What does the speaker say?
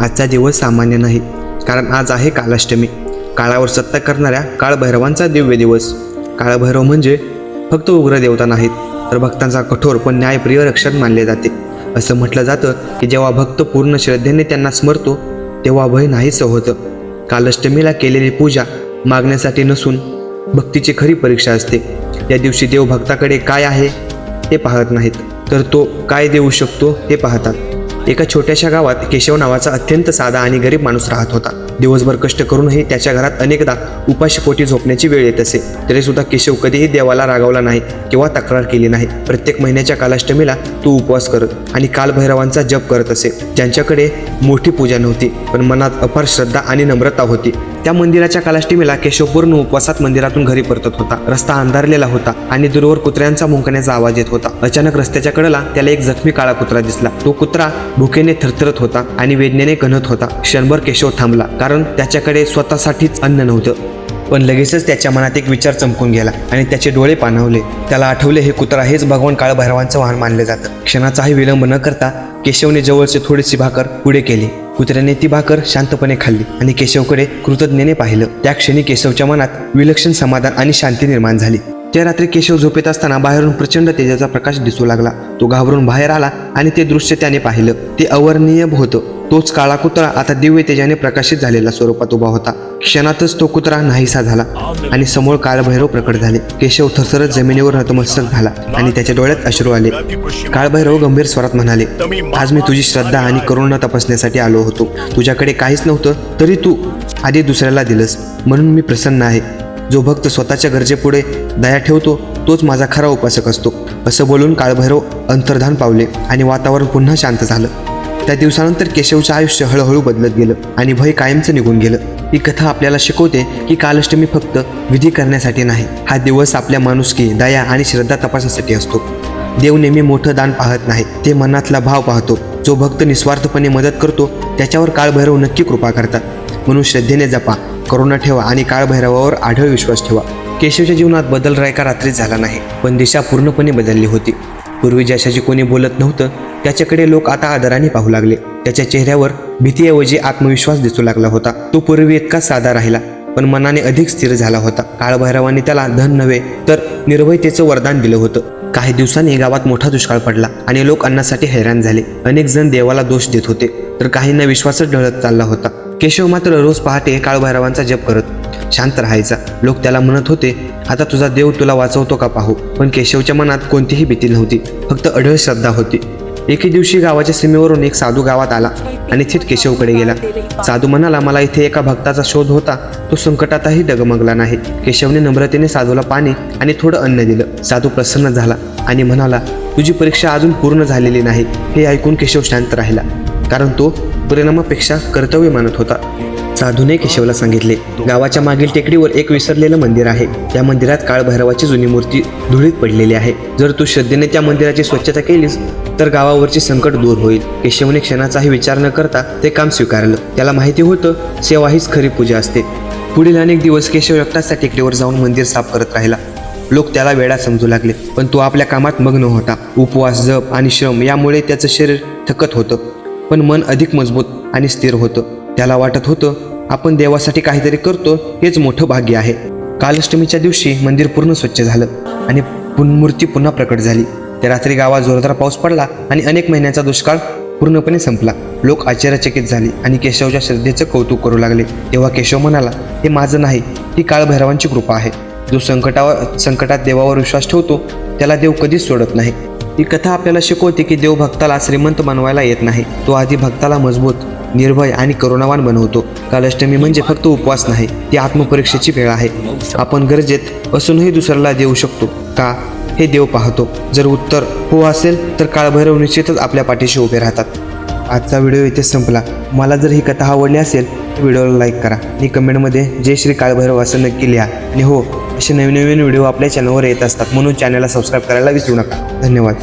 आजचा दिवस सामान्य नाही कारण आज आहे कालाष्टमी. काळावर सत्ता करणाऱ्या काळभैरवांचा दिव्य दिवस. काळभैरव म्हणजे फक्त उग्र देवता नाहीत तर भक्तांचा कठोर पण न्यायप्रिय रक्षक मानले जाते. असं म्हटलं जातं की जेव्हा भक्त पूर्ण श्रद्धेने त्यांना स्मरतो तेव्हा भय नाहीसं होतं. कालाष्टमीला केलेली पूजा मागण्यासाठी नसून भक्तीची खरी परीक्षा असते. या दिवशी देव भक्ताकडे काय आहे ते पाहत नाहीत तर तो काय देऊ शकतो हे पाहतात. एका छोट्याशा गावात केशव नावाचा अत्यंत साधा आणि गरीब माणूस राहत होता. दिवसभर कष्ट करूनही त्याच्या घरात अनेकदा उपाशीपोटी झोपण्याची वेळ येत असे. तरी सुद्धा केशव कधीही देवाला रागावला नाही किंवा तक्रार केली नाही. प्रत्येक महिन्याच्या कालाष्टमीला तो उपवास करत आणि कालभैरवांचा जप करत असे. ज्यांच्याकडे मोठी पूजा नव्हती पण मनात अपार श्रद्धा आणि नम्रता होती. त्या मंदिराच्या कालाष्टमीला केशव पूर्ण उपवासात मंदिरातून घरी परतत होता. रस्ता अंधारलेला होता आणि दूरवर कुत्र्यांचा मुंकण्याचा आवाज येत होता. अचानक रस्त्याच्या कडेला त्याला एक जखमी काळा कुत्रा दिसला. तो कुत्रा भुकेने थरथरत होता आणि वेदनेने कणत होता. क्षणभर केशव थांबला कारण त्याच्याकडे स्वतःसाठीच अन्न नव्हतं. पण लगेचच त्याच्या मनात एक विचार चमकून गेला आणि त्याचे डोळे पाणवले. त्याला आठवले हे कुत्रा हेच भगवान काळभैरवांचं वाहन मानले जातं. क्षणाचाही विलंब न करता केशवने जवळचे थोडीशी भाकर पुढे केली. कुत्र्याने ती भाकर शांतपणे खाल्ली आणि केशवकडे कृतज्ञेने पाहिलं. त्या क्षणी केशवच्या मनात विलक्षण समाधान आणि शांती निर्माण झाली. त्या रात्री केशव झोपेत असताना बाहेरून प्रचंड तेजाचा प्रकाश दिसू लागला. तो घाबरून बाहेर आला आणि ते दृश्य त्याने पाहिलं. ते अवर्णीय होतं तोच काळा कुत्रा आता दिव्य तेजाने प्रकाशित झालेला स्वरूपात उभा होता. क्षणातच तो कुत्रा नाहीसा झाला आणि समोर काळभैरव प्रकट झाले. केशव थरथरत जमिनीवर नतमस्तक झाला आणि त्याच्या डोळ्यात अश्रू आले. काळभैरव गंभीर स्वरात म्हणाले आज मी तुझी श्रद्धा आणि करुणा तपासण्यासाठी आलो होतो. तुझ्याकडे काहीच नव्हतं तरी तू आधी दुसऱ्याला दिलंस. म्हणून मी प्रसन्न आहे. जो भक्त स्वतःच्या गरजेपुढे दया ठेवतो तोच माझा खरा उपासक असतो. असं बोलून काळभैरव अंतर्धान पावले आणि वातावरण पुन्हा शांत झालं. त्या दिवसानंतर केशवचं आयुष्य हळूहळू बदलत गेलं आणि भय कायमचं निघून गेलं. ही कथा आपल्याला शिकवते की कालाष्टमी फक्त विधी करण्यासाठी नाही. हा दिवस आपल्या माणुसकी दया आणि श्रद्धा तपासण्यासाठी असतो. देव नेहमी मोठं दान पाहत नाही ते मनातला भाव पाहतो. जो भक्त निस्वार्थपणे मदत करतो त्याच्यावर काळभैरव नक्की कृपा करतात. म्हणून श्रद्धेने जपा करुणा ठेवा आणि काळभैरवावर आढळ विश्वास ठेवा. केशवच्या जीवनात बदल रायका रात्रीत झाला नाही पण दिशा पूर्णपणे बदलली होती. पूर्वी ज्याच्याशी कोणी बोलत नव्हतं त्याच्याकडे लोक आता आदराने पाहू लागले. त्याच्या चेहऱ्यावर भीतीऐवजी आत्मविश्वास दिसू लागला होता. तो पूर्वी इतका साधा राहिला पण मनाने अधिक स्थिर झाला होता. काळभैरवाने त्याला धन नव्हे तर निर्भयतेचं वरदान दिलं होतं. काही दिवसांनी गावात मोठा दुष्काळ पडला आणि लोक अन्नासाठी हैराण झाले. अनेक जण देवाला दोष देत होते तर काहींना विश्वासच ढळत चालला होता. केशव मात्र रोज पहाटे काळभैरवांचा जप करत शांत राहायचा. लोक त्याला म्हणत होते आता तुझा देव तुला वाचवतो का पाहू? पण केशवच्या मनात कोणतीही भीती नव्हती फक्त अढळ श्रद्धा होती. एके दिवशी गावाच्या सीमेवरून एक साधू गावात आला आणि थेट केशवकडे गेला. साधू म्हणाला मला इथे एका भक्ताचा शोध होता. तो संकटातही डगमगला नाही. केशवने नम्रतेने साधूला पाणी आणि थोडं अन्न दिलं. साधू प्रसन्न झाला आणि म्हणाला तुझी परीक्षा अजून पूर्ण झालेली नाही. हे ऐकून केशव शांत राहिला. कारण तो परिणामापेक्षा कर्तव्य मानत होता. साधूने केशवला सांगितले गावाच्या मागील टेकडीवर एक विसरलेलं मंदिर आहे. त्या मंदिरात काळभैरवाची जुनी मूर्ती धुळीत पडलेली आहे. जर तू श्रद्धेने त्या मंदिराची स्वच्छता केलीस तर गावावरचे संकट दूर होईल. केशवने क्षणाचाही विचार न करता ते काम स्वीकारलं. त्याला माहिती होतं सेवा हीच खरी पूजा असते. पुढील अनेक दिवस केशव एकटाच त्या टेकडीवर जाऊन मंदिर साफ करत राहिला. लोक त्याला वेळा समजू लागले पण तो आपल्या कामात मग्न होता. उपवास जप आणि श्रम यामुळे त्याचं शरीर थकत होतं. पण मन अधिक मजबूत आणि स्थिर होतं. त्याला वाटत होतं आपण देवासाठी काहीतरी करतो हेच मोठं भाग्य आहे. कालाष्टमीच्या दिवशी मंदिर पूर्ण स्वच्छ झालं आणि पुनमूर्ती पुन्हा प्रकट झाली. त्या रात्री गावात जोरदार पाऊस पडला आणि अनेक महिन्यांचा दुष्काळ पूर्णपणे संपला. लोक आश्चर्यचकित झाले आणि केशवच्या श्रद्धेचं कौतुक करू लागले. तेव्हा केशव म्हणाला हे माझं नाही ही काळभैरवांची कृपा आहे. जो संकटावर संकटात देवावर विश्वास ठेवतो त्याला देव कधीच सोडत नाही. ही कथा आपल्याला शिकवते की देव भक्ताला श्रीमंत बनवायला येत नाही. तो आधी भक्ताला मजबूत निर्भय आणि करुणावान बनवतो. कालाष्टमी म्हणजे फक्त उपवास नाही ती आत्मपरीक्षेची वेळ आहे. आपण गरजेत असूनही दुसऱ्याला देऊ शकतो. का? हे देव पाहतो. जर उत्तर हो असेल तर काळभैरव निश्चितच आपल्या पाठीशी उभे राहतात. आजचा व्हिडिओ इथे संपला. मला जर ही कथा आवडली असेल तर व्हिडिओला लाईक करा. आणि कमेंटमध्ये जय श्री काळभैरव असं नक्की लिहा. आणि हो असे नवीन नवीन व्हिडिओ आपल्या चॅनलवर येत असतात. म्हणून चॅनलला सबस्क्राईब करायला विसरू नका. धन्यवाद.